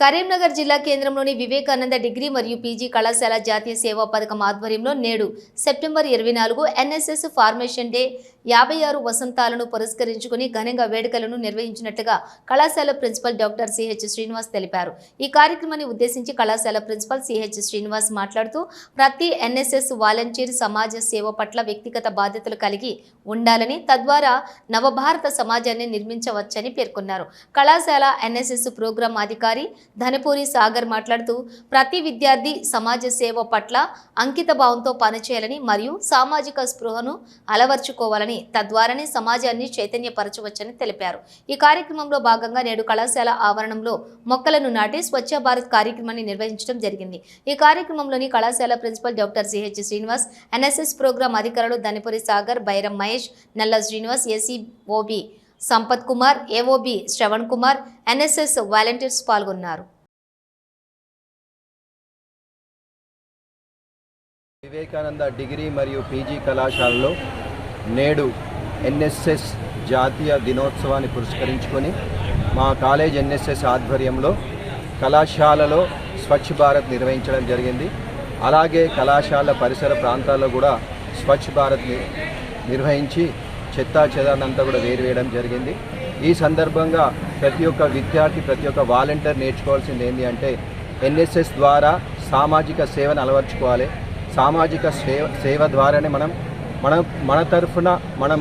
కరీంనగర్ జిల్లా కేంద్రంలోని వివేకానంద డిగ్రీ మరియు పీజీ కళాశాల జాతీయ సేవా పథకం ఆధ్వర్యంలో నేడు సెప్టెంబర్ ఇరవై నాలుగు ఎన్ఎస్ఎస్ ఫార్మేషన్ డే యాభై ఆరు వసంతాలను పురస్కరించుకుని ఘనంగా వేడుకలను నిర్వహించినట్లుగా కళాశాల ప్రిన్సిపల్ డాక్టర్ సిహెచ్ శ్రీనివాస్ తెలిపారు. ఈ కార్యక్రమాన్ని ఉద్దేశించి కళాశాల ప్రిన్సిపల్ సిహెచ్ శ్రీనివాస్ మాట్లాడుతూ ప్రతి ఎన్ఎస్ఎస్ వాలంటీర్ సమాజ సేవ పట్ల వ్యక్తిగత బాధ్యతలు కలిగి ఉండాలని తద్వారా నవభారత సమాజాన్ని నిర్మించవచ్చని పేర్కొన్నారు. కళాశాల ఎన్ఎస్ఎస్ ప్రోగ్రాం అధికారి ధనపూరి సాగర్ మాట్లాడుతూ ప్రతి విద్యార్థి సమాజ సేవ పట్ల అంకిత భావంతో పనిచేయాలని మరియు సామాజిక స్పృహను అలవర్చుకోవాలని తద్వారానే సమాజాన్ని చైతన్యపరచవచ్చని తెలిపారు. ఈ కార్యక్రమంలో భాగంగా నేడు కళాశాల ఆవరణంలో మొక్కలను నాటి స్వచ్ఛ భారత్ కార్యక్రమాన్ని నిర్వహించడం జరిగింది. ఈ కార్యక్రమంలోని కళాశాల principal doctor CH Srinivas NSS program అధికారులు Dhanipuri Sagar Bairam Mahesh Nalla Srinivas SEOB Sampath Kumar AOB Shravan Kumar NSS volunteers పాల్గొన్నారు. వివేకానంద డిగ్రీ మరియు పీజీ కళాశాలలో నేడు ఎన్ఎస్ఎస్ జాతీయ దినోత్సవాన్ని పురస్కరించుకొని మా కాలేజ్ ఎన్ఎస్ఎస్ ఆధ్వర్యంలో కళాశాలలో స్వచ్ఛ భారత్ నిర్వహించడం జరిగింది. అలాగే కళాశాల పరిసర ప్రాంతాల్లో కూడా స్వచ్ఛ భారత్ ని- నిర్వహించి చెత్తా చెదానంతా కూడా వేరువేయడం జరిగింది. ఈ సందర్భంగా ప్రతి ఒక్క విద్యార్థి ప్రతి ఒక్క వాలంటీర్ నేర్చుకోవాల్సింది ఏంటి అంటే ఎన్ఎస్ఎస్ ద్వారా సామాజిక సేవను అలవర్చుకోవాలి. సామాజిక సేవ సేవ ద్వారానే మనం మన మన తరఫున మనం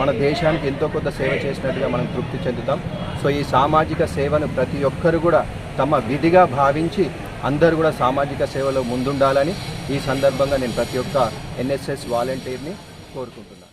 మన దేశానికి ఎంతో కొంత సేవ చేసినట్టుగా మనం తృప్తి చెందుతాం. సో ఈ సామాజిక సేవను ప్రతి ఒక్కరు కూడా తమ విధిగా భావించి అందరూ కూడా సామాజిక సేవలో ముందుండాలని ఈ సందర్భంగా నేను ప్రతి ఒక్క ఎన్ఎస్ఎస్ వాలంటీర్ని కోరుకుంటున్నాను.